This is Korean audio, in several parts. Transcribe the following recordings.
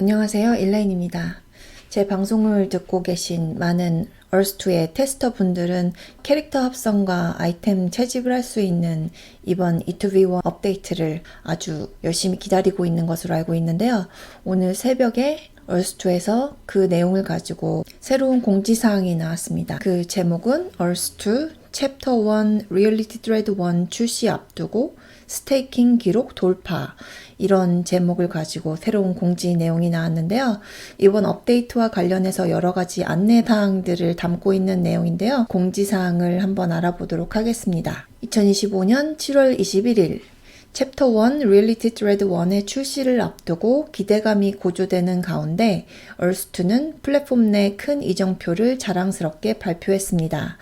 안녕하세요. 일라인입니다. 제 방송을 듣고 계신 많은 얼스투의 테스터 분들은 캐릭터 합성과 아이템 채집을 할 수 있는 이번 E2V1 업데이트를 아주 열심히 기다리고 있는 것으로 알고 있는데요. 오늘 새벽에 얼스투에서 그 내용을 가지고 새로운 공지사항이 나왔습니다. 그 제목은 얼스투 챕터 1 리얼리티 드레드 1 출시 앞두고 스테이킹 기록 돌파 이런 제목을 가지고 새로운 공지 내용이 나왔는데요. 이번 업데이트와 관련해서 여러 가지 안내 사항들을 담고 있는 내용인데요. 공지 사항을 한번 알아보도록 하겠습니다. 2025년 7월 21일 챕터 1 리얼리티 드레드 1의 출시를 앞두고 기대감이 고조되는 가운데 얼스투는 플랫폼 내 큰 이정표를 자랑스럽게 발표했습니다.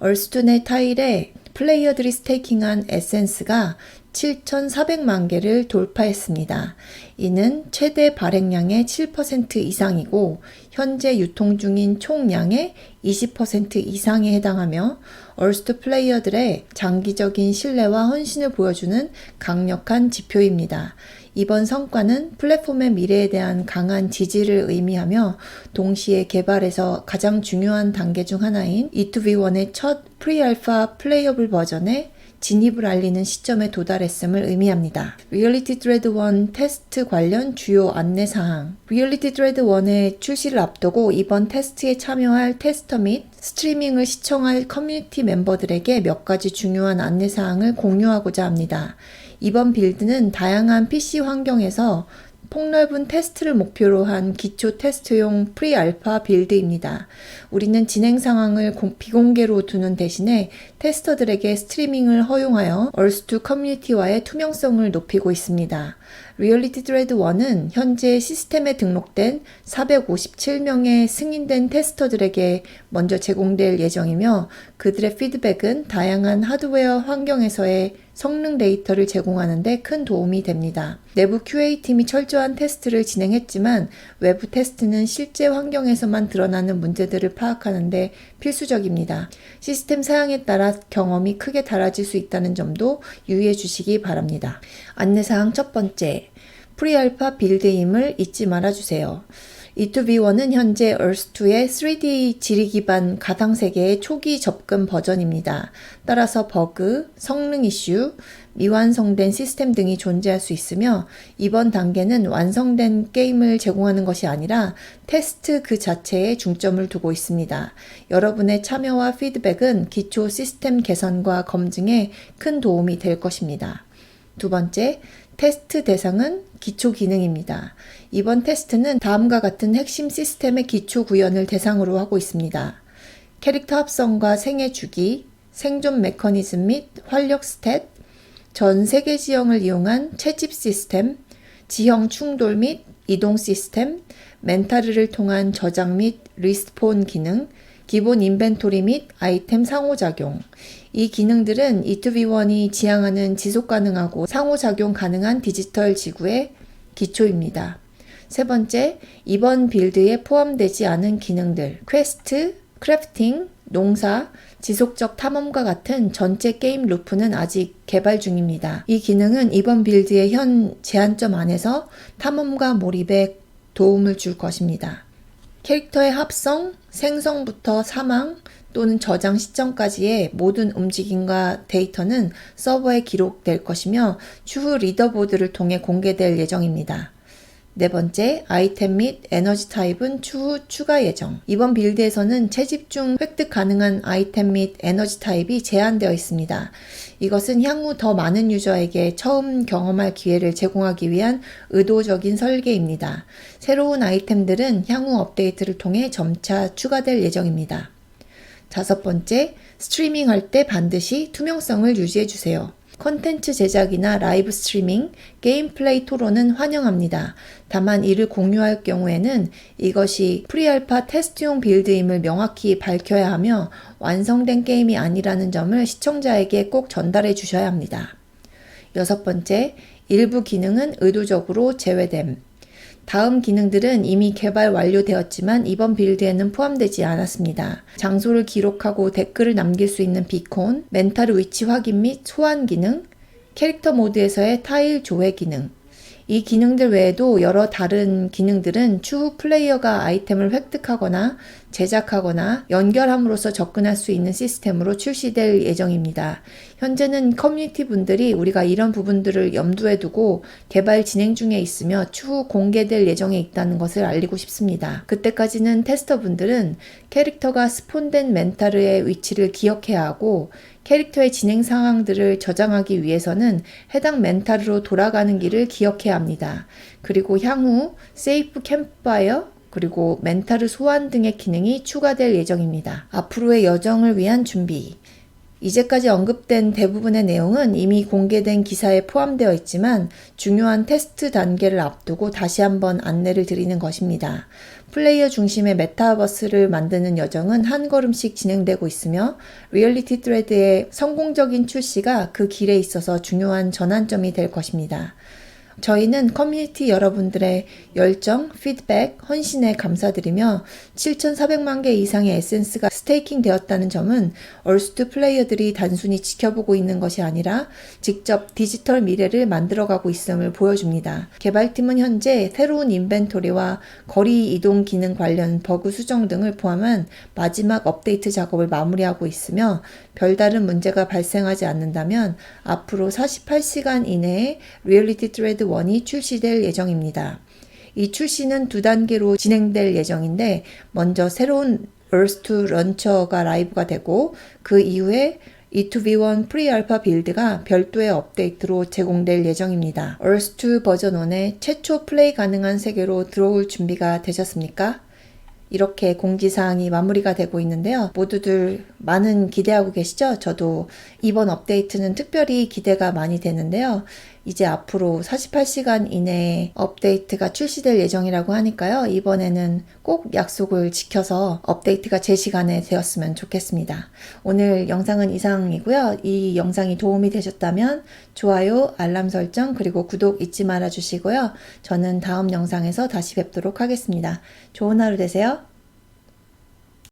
얼스투 내 타일에 플레이어들이 스테이킹한 에센스가 7,400만 개를 돌파했습니다. 이는 최대 발행량의 7% 이상이고 현재 유통 중인 총량의 20% 이상에 해당하며 얼스투 플레이어들의 장기적인 신뢰와 헌신을 보여주는 강력한 지표입니다. 이번 성과는 플랫폼의 미래에 대한 강한 지지를 의미하며 동시에 개발에서 가장 중요한 단계 중 하나인 E2V1의 첫 프리알파 플레이어블 버전의 진입을 알리는 시점에 도달했음을 의미합니다. 리얼리티 드레드 1 테스트 관련 주요 안내 사항. 리얼리티 드레드 1의 출시를 앞두고 이번 테스트에 참여할 테스터 및 스트리밍을 시청할 커뮤니티 멤버들에게 몇 가지 중요한 안내 사항을 공유하고자 합니다. 이번 빌드는 다양한 PC 환경에서 폭넓은 테스트를 목표로 한 기초 테스트용 프리알파 빌드입니다. 우리는 진행 상황을 비공개로 두는 대신에 테스터들에게 스트리밍을 허용하여 얼스투 커뮤니티와의 투명성을 높이고 있습니다. 리얼리티 드레드 1은 현재 시스템에 등록된 457명의 승인된 테스터들에게 먼저 제공될 예정이며 그들의 피드백은 다양한 하드웨어 환경에서의 성능 데이터를 제공하는데 큰 도움이 됩니다. 내부 QA팀이 철저한 테스트를 진행했지만 외부 테스트는 실제 환경에서만 드러나는 문제들을 파악하는데 필수적입니다. 시스템 사양에 따라 경험이 크게 달라질 수 있다는 점도 유의해 주시기 바랍니다. 안내사항 첫 번째, 프리알파 빌드임을 잊지 말아주세요. E2V1은 현재 Earth2의 3D 지리 기반 가상 세계의 초기 접근 버전입니다. 따라서 버그, 성능 이슈, 미완성된 시스템 등이 존재할 수 있으며 이번 단계는 완성된 게임을 제공하는 것이 아니라 테스트 그 자체에 중점을 두고 있습니다. 여러분의 참여와 피드백은 기초 시스템 개선과 검증에 큰 도움이 될 것입니다. 두 번째, 테스트 대상은 기초 기능입니다. 이번 테스트는 다음과 같은 핵심 시스템의 기초 구현을 대상으로 하고 있습니다. 캐릭터 합성과 생애 주기, 생존 메커니즘 및 활력 스탯, 전 세계 지형을 이용한 채집 시스템, 지형 충돌 및 이동 시스템, 멘타르를 통한 저장 및 리스폰 기능, 기본 인벤토리 및 아이템 상호작용. 이 기능들은 E2V1이 지향하는 지속 가능하고 상호작용 가능한 디지털 지구의 기초입니다. 세 번째, 이번 빌드에 포함되지 않은 기능들, 퀘스트, 크래프팅, 농사, 지속적 탐험과 같은 전체 게임 루프는 아직 개발 중입니다. 이 기능은 이번 빌드의 현 제한점 안에서 탐험과 몰입에 도움을 줄 것입니다. 캐릭터의 합성, 생성부터 사망 또는 저장 시점까지의 모든 움직임과 데이터는 서버에 기록될 것이며 추후 리더보드를 통해 공개될 예정입니다. 네 번째, 아이템 및 에너지 타입은 추후 추가 예정. 이번 빌드에서는 채집 중 획득 가능한 아이템 및 에너지 타입이 제한되어 있습니다. 이것은 향후 더 많은 유저에게 처음 경험할 기회를 제공하기 위한 의도적인 설계입니다. 새로운 아이템들은 향후 업데이트를 통해 점차 추가될 예정입니다. 다섯 번째, 스트리밍 할 때 반드시 투명성을 유지해 주세요. 컨텐츠 제작이나 라이브 스트리밍, 게임 플레이 토론은 환영합니다. 다만 이를 공유할 경우에는 이것이 프리알파 테스트용 빌드임을 명확히 밝혀야 하며 완성된 게임이 아니라는 점을 시청자에게 꼭 전달해 주셔야 합니다. 여섯 번째, 일부 기능은 의도적으로 제외됨. 다음 기능들은 이미 개발 완료되었지만 이번 빌드에는 포함되지 않았습니다. 장소를 기록하고 댓글을 남길 수 있는 비콘, 멘탈 위치 확인 및 소환 기능, 캐릭터 모드에서의 타일 조회 기능, 이 기능들 외에도 여러 다른 기능들은 추후 플레이어가 아이템을 획득하거나 제작하거나 연결함으로써 접근할 수 있는 시스템으로 출시될 예정입니다. 현재는 커뮤니티 분들이 우리가 이런 부분들을 염두에 두고 개발 진행 중에 있으며 추후 공개될 예정에 있다는 것을 알리고 싶습니다. 그때까지는 테스터 분들은 캐릭터가 스폰된 멘탈의 위치를 기억해야 하고 캐릭터의 진행 상황들을 저장하기 위해서는 해당 멘탈로 돌아가는 길을 기억해야 합니다. 그리고 향후 세이프 캠프파이어 그리고 멘탈을 소환 등의 기능이 추가될 예정입니다. 앞으로의 여정을 위한 준비. 이제까지 언급된 대부분의 내용은 이미 공개된 기사에 포함되어 있지만 중요한 테스트 단계를 앞두고 다시 한번 안내를 드리는 것입니다. 플레이어 중심의 메타버스를 만드는 여정은 한 걸음씩 진행되고 있으며 리얼리티 트레드의 성공적인 출시가 그 길에 있어서 중요한 전환점이 될 것입니다. 저희는 커뮤니티 여러분들의 열정, 피드백, 헌신에 감사드리며 7,400만 개 이상의 에센스가 스테이킹 되었다는 점은 얼스트 플레이어들이 단순히 지켜보고 있는 것이 아니라 직접 디지털 미래를 만들어가고 있음을 보여줍니다. 개발팀은 현재 새로운 인벤토리와 거리 이동 기능 관련 버그 수정 등을 포함한 마지막 업데이트 작업을 마무리하고 있으며 별다른 문제가 발생하지 않는다면 앞으로 48시간 이내에 리얼리티 트레드 1이 출시될 예정입니다. 이 출시는 두 단계로 진행될 예정인데 먼저 새로운 Earth2 런처가 라이브가 되고 그 이후에 E2V1 프리알파 빌드가 별도의 업데이트로 제공될 예정입니다. Earth2 버전 1의 최초 플레이 가능한 세계로 들어올 준비가 되셨습니까? 이렇게 공지사항이 마무리가 되고 있는데요. 모두들 많은 기대하고 계시죠? 저도 이번 업데이트는 특별히 기대가 많이 되는데요. 이제 앞으로 48시간 이내에 업데이트가 출시될 예정이라고 하니까요. 이번에는 꼭 약속을 지켜서 업데이트가 제 시간에 되었으면 좋겠습니다. 오늘 영상은 이상이고요. 이 영상이 도움이 되셨다면 좋아요, 알람 설정, 그리고 구독 잊지 말아 주시고요. 저는 다음 영상에서 다시 뵙도록 하겠습니다. 좋은 하루 되세요.